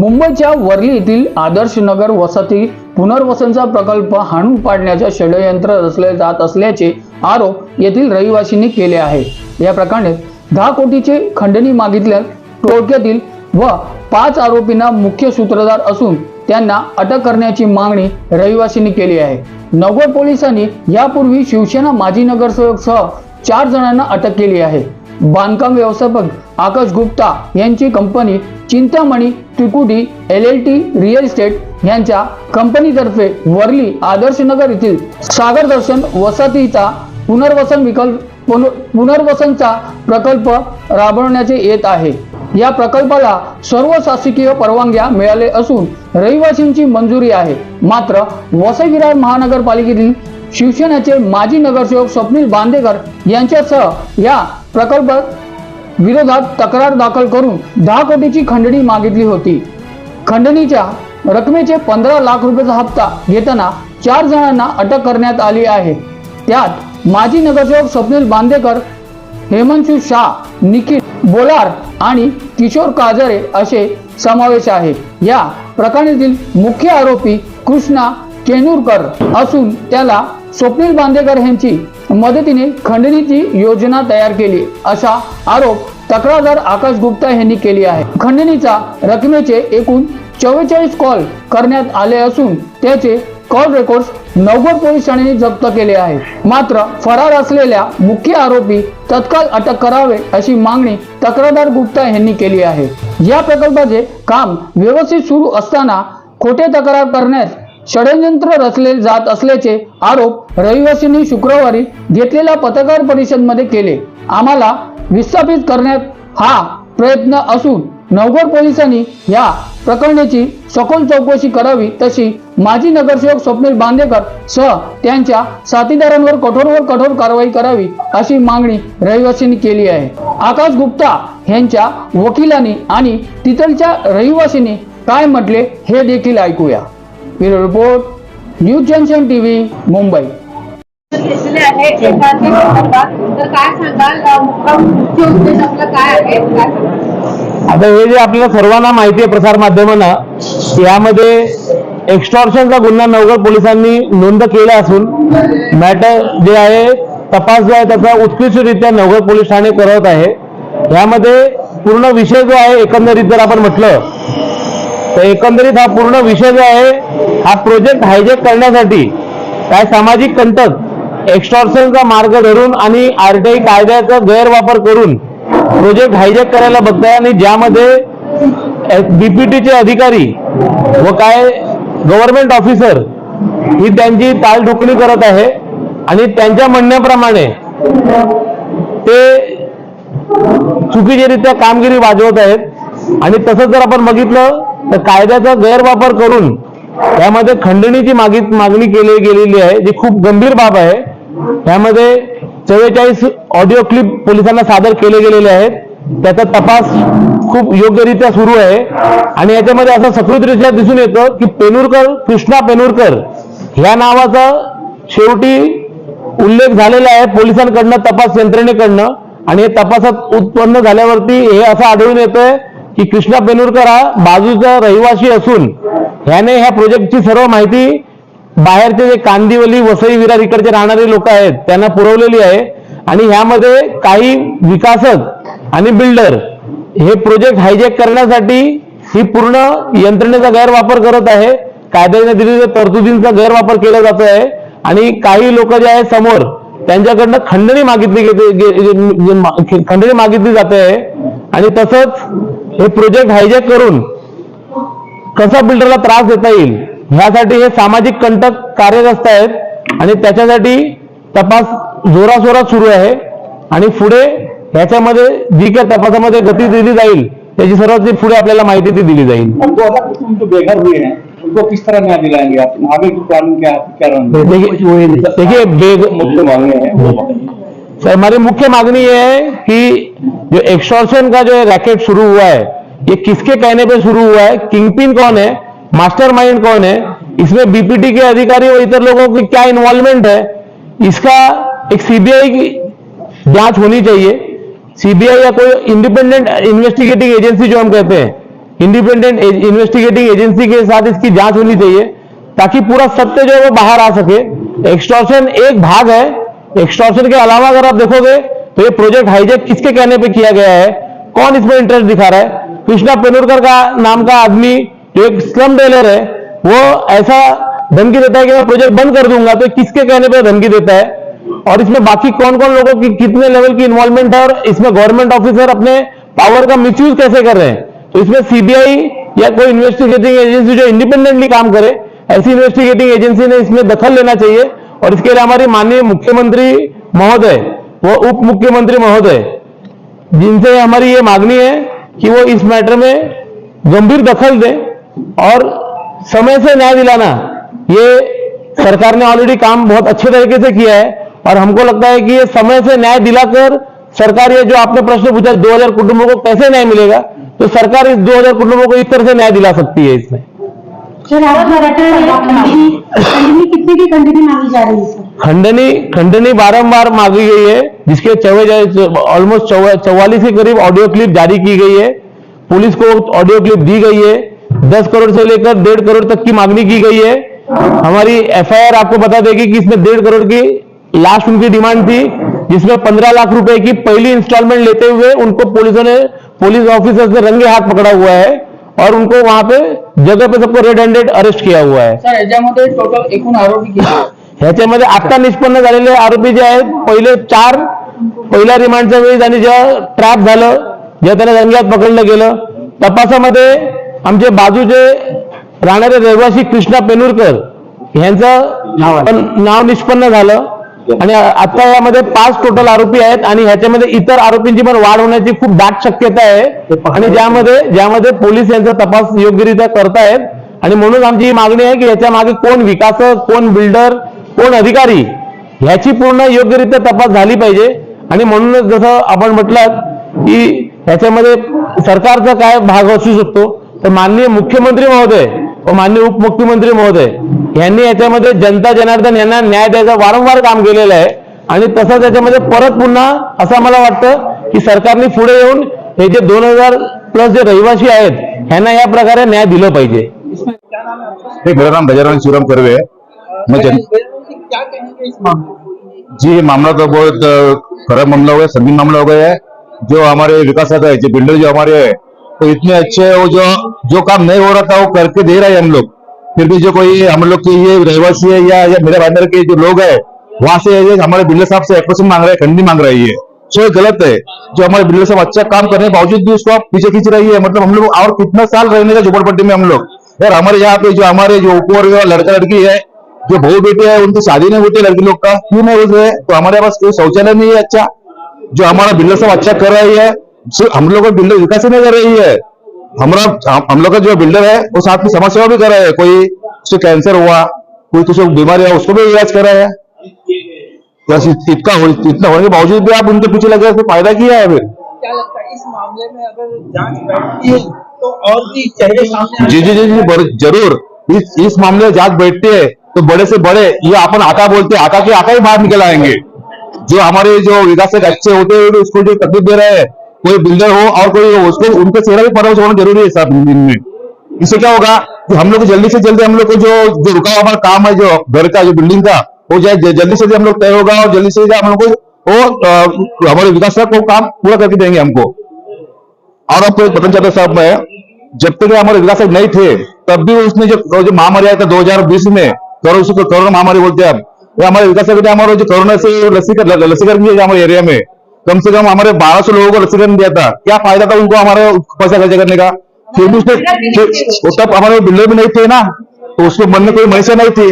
मुंबईच्या वर्ली येथील आदर्श नगर वसती पुनर्वसनचा प्रकल्प हाणून पाडण्याचं षडयंत्र रचले जात असल्याचे आरोप येथील रहिवासींनी केले आहे या प्रकरणी दहा कोटीचे खंडणी मागितल्या टोळक्यातील व पाच आरोपींना मुख्य सूत्रधार असून त्यांना अटक करण्याची मागणी रहिवासींनी केली आहे. नगर पोलिसांनी यापूर्वी शिवसेना माजी नगरसेवकसह चार जणांना अटक केली आहे. बांधकाम व्यवस्थापक आकाश गुप्ता यांची company Chintamani Trikuti L L T real estate यांच्या कंपनीतर्फे वर्ली आदर्श नगर येथील सागर दर्शन वसतीचा पुनर्वसन विकल्प पुनर्वसनचा प्रकल्प राबवण्याचे येत आहे. या प्रकल्पाला सर्व शासकीय परवानग्या मिळाले असून रहिवासींची मंजुरी आहे. मात्र वसईविरार महानगरपालिकेतील शिवसेनेचे माजी नगरसेवक स्वप्नील बांदेकर यांच्यासह या प्रकल्प विरोधात तक्रार दाखल करून दहा कोटीची खंडणी मागितली होती. खंडणीच्या रकमेचे पंधरा लाख रुपयाचा हप्ता घेताना चार जणांना अटक करण्यात आली आहे. त्यात माजी नगरसेवक स्वप्नील बांदेकर हेमंतशू शाह निखिल बोलार आणि किशोर काजरे असे समावेश आहे. या प्रकरणातील मुख्य आरोपी कृष्णा केनूरकर असून त्याला स्वप्नील बांदेकर यांची मदतीने खंडणीची योजना तयार केली. असा आरोप तक्रारदार आकाश गुप्ता यांनी केली आहे. खंडणीचा रकमेचे एकूण चव्वेचाळीस कॉल करण्यात आले असून त्याचे कॉल रेकॉर्ड नवगड पोलीस ठाण्याने जप्त केले आहे मात्र फरार असलेल्या मुख्य आरोपी तत्काळ अटक करावे अशी मागणी तक्रारदार गुप्ता यांनी केली आहे. या प्रकल्पाचे काम व्यवस्थित सुरू असताना खोटे तक्रार करण्यास षडयंत्र रचले जात असल्याचे आरोप रहिवासींनी शुक्रवारी घेतलेल्या पत्रकार परिषदमध्ये केले. आम्हाला विस्थापित करण्यात हा प्रयत्न असून नवगड पोलिसांनी या प्रकरणाची सखोल चौकशी करावी तशी माजी नगरसेवक स्वप्नील बांदेकर सह त्यांच्या साथीदारांवर कठोरवर कठोर कारवाई करावी अशी मागणी रहिवासींनी केली आहे. आकाश गुप्ता यांच्या वकिलांनी आणि तिथलच्या रहिवासींनी काय म्हटले हे देखील ऐकूया. Bureau report news junction TV Mumbai. घेतलेले आहे एकाधिक संदर्भात. तर काय सांगाल? अ, मुख्य मुख्य उद्देश आपला काय आहे? काय सांगाल? आता हे जे आपल्याला सर्वांना माहिती आहे प्रसार माध्यमांना यामध्ये एक्स्टॉर्शनचा गुन्हा नवगड पोलिसांनी नोंद केला असून मॅटर जे आहे तपास जो आहे त्याचा उत्कृष्टरित्या नवगड पोलीस ठाणे करत आहे. यामध्ये पूर्ण विषय जो आहे एकंदरीत जर आपण म्हटलं तर एकंदरीत हा पूर्ण विषय जो आहे हा प्रोजेक्ट हायजेक करण्यासाठी काय सामाजिक कंटक एक्स्टॉर्शनचा मार्ग धरून आणि आरटीआय कायद्याचा गैरवापर करून प्रोजेक्ट हायजेक करायला बघताय आणि ज्यामध्ये बीपीटीचे अधिकारी व काय गव्हर्नमेंट ऑफिसर ही त्यांची टाळढुकणी करत आहे आणि त्यांच्या म्हणण्याप्रमाणे ते चुकीचेरित्या कामगिरी वाजवत आहेत. आणि तसंच जर आपण बघितलं तर कायद्याचा गैरवापर करून त्यामध्ये खंडणीची मागित मागणी केली गेलेली आहे जी खूप गंभीर बाब आहे. त्यामध्ये चव्वेचाळीस ऑडिओ क्लिप पोलिसांना सादर केले गेलेले आहेत. त्याचा तपास खूप योग्यरित्या सुरू आहे. आणि याच्यामध्ये असं सकृतरित्या दिसून येतं की पेनूरकर कृष्णा पेनूरकर ह्या नावाचा शेवटी उल्लेख झालेला आहे पोलिसांकडनं तपास यंत्रणेकडनं. आणि हे तपासात उत्पन्न झाल्यावरती हे असं आढळून येतंय की कृष्णा पेनूरकर हा बाजूचा रहिवासी असून ह्याने ह्या प्रोजेक्टची सर्व माहिती बाहेरचे जे कांदिवली वसई विरार इकडचे राहणारे लोक आहेत त्यांना पुरवलेली आहे. आणि ह्यामध्ये काही विकासक आणि बिल्डर हे प्रोजेक्ट हायजेक करण्यासाठी ही पूर्ण यंत्रणेचा गैरवापर करत आहे. कायद्याने दिलेल्या तरतुदींचा गैरवापर केला जातो आहे. आणि काही लोक जे आहेत समोर त्यांच्याकडनं खंडणी मागितली खंडणी मागितली जाते. आहे आणि तसंच हे प्रोजेक्ट हायजेक करून कसा बिल्डरला त्रास देता येईल? ह्यासाठी हे सामाजिक कंटक कार्यरत आहेत आणि त्याच्यासाठी तपास जोराशोरात सुरू आहे. आणि पुढे ह्याच्यामध्ये जी काही तपासामध्ये गती दिली जाईल त्याची सर्वात पुढे आपल्याला माहिती ती दिली जाईल. बेघर हुए हैं उनको किस तरह न्याय दिलाएंगे? आप आगे की प्लानिंग क्या क्या रहेंगे देखिए बेग मांगे हैं सर, हमारी मुख्य मांगनी ये है कि जो एक्सटॉर्शन का जो रैकेट शुरू हुआ है, ये किसके कहने पे शुरू हुआ है? किंगपिन कौन है? मास्टरमाइंड कौन है? इसमें बीपीटी के अधिकारी और इतर लोगों की क्या इन्वॉल्वमेंट है? इसका एक सीबीआई की जाँच होनी चाहिए। सीबीआई या कोई इंडिपेंडेंट इन्वेस्टिगेटिंग एजेंसी जो हम कहते हैं इंडिपेंडेंट इन्वेस्टिगेटिंग एजेंसी के साथ इसकी जाँच होनी चाहिए, ताकि पूरा सत्य जो है वो बाहर आ सके। एक्सटॉर्शन एक भाग है एक्सटॉर्शन के अलावा अगर आप देखोगे तो ये प्रोजेक्ट हाईजेक किसके कहने पे किया गया है? कौन इसमें इंटरेस्ट दिखा रहा है? कृष्णा पेनूरकर का नाम का आदमी, जो एक स्लम डीलर है, वो ऐसा धमकी देता है कि मैं प्रोजेक्ट बंद कर दूँगा तो किसके कहने पर धमकी देता है? और इसमें बाकी कौन कौन लोगों की कितने लेवल की इन्वॉल्वमेंट है और इसमें गवर्नमेंट ऑफिसर अपने पावर का मिसयूज कैसे कर रहे हैं? तो इसमें सीबीआई या कोई इन्वेस्टिगेटिंग एजेंसी जो इंडिपेंडेंटली काम करे, ऐसी इन्वेस्टिगेटिंग एजेंसी ने इसमें दखल लेना चाहिए। और इसके लिए हमारी माननीय मुख्यमंत्री महोदय, व उप मुख्यमंत्री महोदय, जिनसे हमारी ये मांगनी है कि वो इस मैटर में गंभीर दखल दें और समय से न्याय दिलाना। ये सरकार ने ऑलरेडी काम बहुत अच्छे तरीके से किया है और हमको लगता है कि ये समय से न्याय दिलाकर सरकार ये जो आपने प्रश्न पूछा 2000 कुटुंबों को कैसे न्याय मिलेगा तो सरकार इस 2000 कुटुंबों को इस तरह से न्याय दिला सकती है इसमें। सर खंडनी खंडनी कितने की खंडनी मांगी जा रही है सर? खंडनी खंडनी बारंबार मांगी गई है जिसके चौवे ऑलमोस्ट चौवालीस के करीब ऑडियो क्लिप जारी की गई है। पुलिस को ऑडियो क्लिप दी गई है। दस करोड़ से लेकर डेढ़ करोड़ तक की मांगनी की गई है। हमारी एफआईआर आपको बता देगी कि इसमें डेढ़ करोड़ की लास्ट उनकी डिमांड थी जिसमें पंद्रह लाख रुपए की पहली इंस्टॉलमेंट लेते हुए उनको पुलिसों ने पुलिस ऑफिसर्स ने रंगे हाथ पकड़ा हुआ है। और उनको वहां पे जगह पे सबको रेड हँडेड अरेस्ट किया हुआ आहे सर याच्यामध्ये टोटल एकूण आरोपी किती आहेत? ह्याच्यामध्ये आता निष्पन्न झालेले आरोपी जे आहेत पहिले चार पहिल्या रिमांडच्या वेळी त्यांनी जेव्हा ट्रॅप झालं जेव्हा त्यांना रंग्यात पकडलं गेलं तपासामध्ये आमचे बाजूचे राहणारे रहिवासी कृष्णा पेनूरकर यांचं पण नाव निष्पन्न झालं. आणि आता यामध्ये पाच टोटल आरोपी आहेत आणि ह्याच्यामध्ये इतर आरोपींची पण वाढ होण्याची खूप दाट शक्यता आहे. आणि ज्यामध्ये ज्यामध्ये पोलीस यांचा तपास योग्यरित्या करतायत. आणि म्हणून आमची ही मागणी आहे की याच्या मागे कोण विकासक कोण बिल्डर कोण अधिकारी ह्याची पूर्ण योग्यरित्या तपास झाली पाहिजे. आणि म्हणूनच जसं आपण म्हटलं की ह्याच्यामध्ये सरकारचा काय भाग असू शकतो तर माननीय मुख्यमंत्री महोदय मान्य माननीय उपमुख्यमंत्री महोदय यांनी याच्यामध्ये जनता जनार्दन यांना न्याय द्यायचं वारंवार काम केलेलं आहे. आणि तसंच याच्यामध्ये परत पुन्हा असं मला वाटतं की सरकारने पुढे येऊन हे जे दोन हजार प्लस जे रहिवासी आहेत ह्यांना या प्रकारे न्याय दिलं पाहिजे. हे मेरा नाम शिवराम कर्वे जी मामला तो बहुत खराब मामला हो गया संगीन मामला हो गया है जो हमारे विकास है जो बिल्डर जो हमारे तो इतने अच्छे वो जो जो काम नहीं हो रहा था वो करके दे रहे हैं हम लोग। फिर भी जो कोई हम लोग की ये रहवासी है या, या मेरे भाईंदर के जो लोग है वहाँ से हमारे बिल्डर साहब से एक परसेंट मांग रहे हैं खंडी मांग रही है सो ये गलत है। जो हमारे बिल्डर साहब अच्छा काम करने के बावजूद भी उसको पीछे खींच रही है। मतलब हम लोग और कितना साल रहने का झोपड़पट्टी में हम लोग। यार हमारे यहाँ पे जो हमारे जो ऊपर लड़का लड़की है जो बहु बेटे है उनकी शादी नहीं होती लड़की लोग का। क्यों नहीं हो? रहे तो हमारे पास कोई शौचालय नहीं है अच्छा। जो हमारा बिल्डर साहब अच्छा कर रही है हम लोग का बिल्डर विकास ही नहीं कर रही है। हमारा हम- लोग का जो बिल्डर है वो साथ में समाज सेवा भी कर रहे हैं। कोई उसको कैंसर हुआ कोई किसी को बीमारी हुआ उसको भी इलाज कर रहे हैं। बस इतना हो इतना होने के बावजूद भी आप उनके पीछे लगे तो फ़ायदा किया है फिर? क्या लगता है इस मामले में अगर जाँच बैठती है तो और भी चेहरे सामने जी जी जी जी ज़रूर। इस इस मामले में जाँच बैठती है तो बड़े से बड़े ये अपन आका बोलते हैं आका के आका ही बाहर निकल आएँगे। जो हमारे जो विकासक अच्छे होते हैं उसको जो तकलीफ़ दे रहे हैं कोई बिल्डर हो और कोई उसको, उनका चेहरा भी परामर्श होना ज़रूरी है सब इनमें इससे क्या होगा कि हम लोग जल्दी से जल्दी हम लोग को जो जो रुका हुआ हमारा काम है, जो घर का, जो बिल्डिंग का, वो जाए जल्दी से जल्दी हम लोग तय होगा और जल्दी से जल्दी हम लोग को हमारे विकास को काम पूरा करके देंगे हमको। और एक बताना चाहता साहब मैं जब तक हमारे विकास नहीं थे, तब भी उसने जो जो महामारी आया था 2020 में करोना महामारी बोलते हैं अब। हमारे विकास हमारे जो कोरोना से लसीकरण लसीकरण हमारे एरिया में। कम से कम हमारे बारह सौ लोगों को लसीकरण दिया था। क्या फ़ायदा था उनको हमारे पैसा खर्च करने का? फिर भी उसने तब हमारे बिल्डर भी नहीं थे ना तो उसके मन में कोई मनुष्य नहीं थी।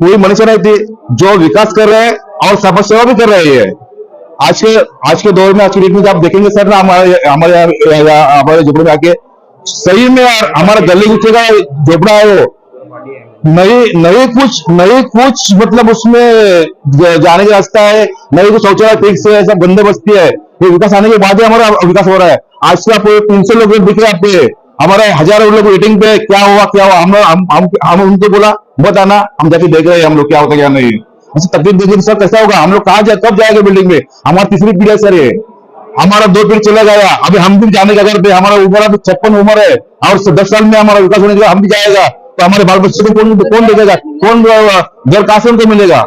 कोई मनुष्य नहीं थी। जो विकास कर रहे हैं और समाज सेवा भी कर रहे हैं। आज के आज के दौर में, आज की डेट में आप देखेंगे सर ना, हमारे हमारे हमारे झोपड़े में आके सही में हमारा गली गुच्छे का झोपड़ा है वो। नए नए कुछ नए कुछ मतलब उसमें जाने का रास्ता है नए कुछ शौचालय ठीक से है सब गंदे बस्ती है। ये विकास आने के बाद ही हमारा विकास हो रहा है। आज से आप तीन सौ लोग दिख रहे आपके हमारे हज़ारों लोग वेटिंग पे क्या हुआ क्या हुआ? हम हम हम, उनको बोला बताना हम जाके देख रहे हैं हम लोग क्या होता क्या नहीं। अच्छा तकलीफ़ देखिए सर कैसा होगा? हम लोग कहा जाए कब जाएगा बिल्डिंग में? हमारा तीसरी पीढ़ी है सर ये। हमारा दो पीढ़ी चला गया। अभी हम भी जाने का करते हमारा उम्र छप्पन उम्र है। और दस साल में हमारा विकास होने के हम भी जाएगा। तो हमारे बाल बच्चे को कौन कौन देगा? कौन जर का मिलेगा?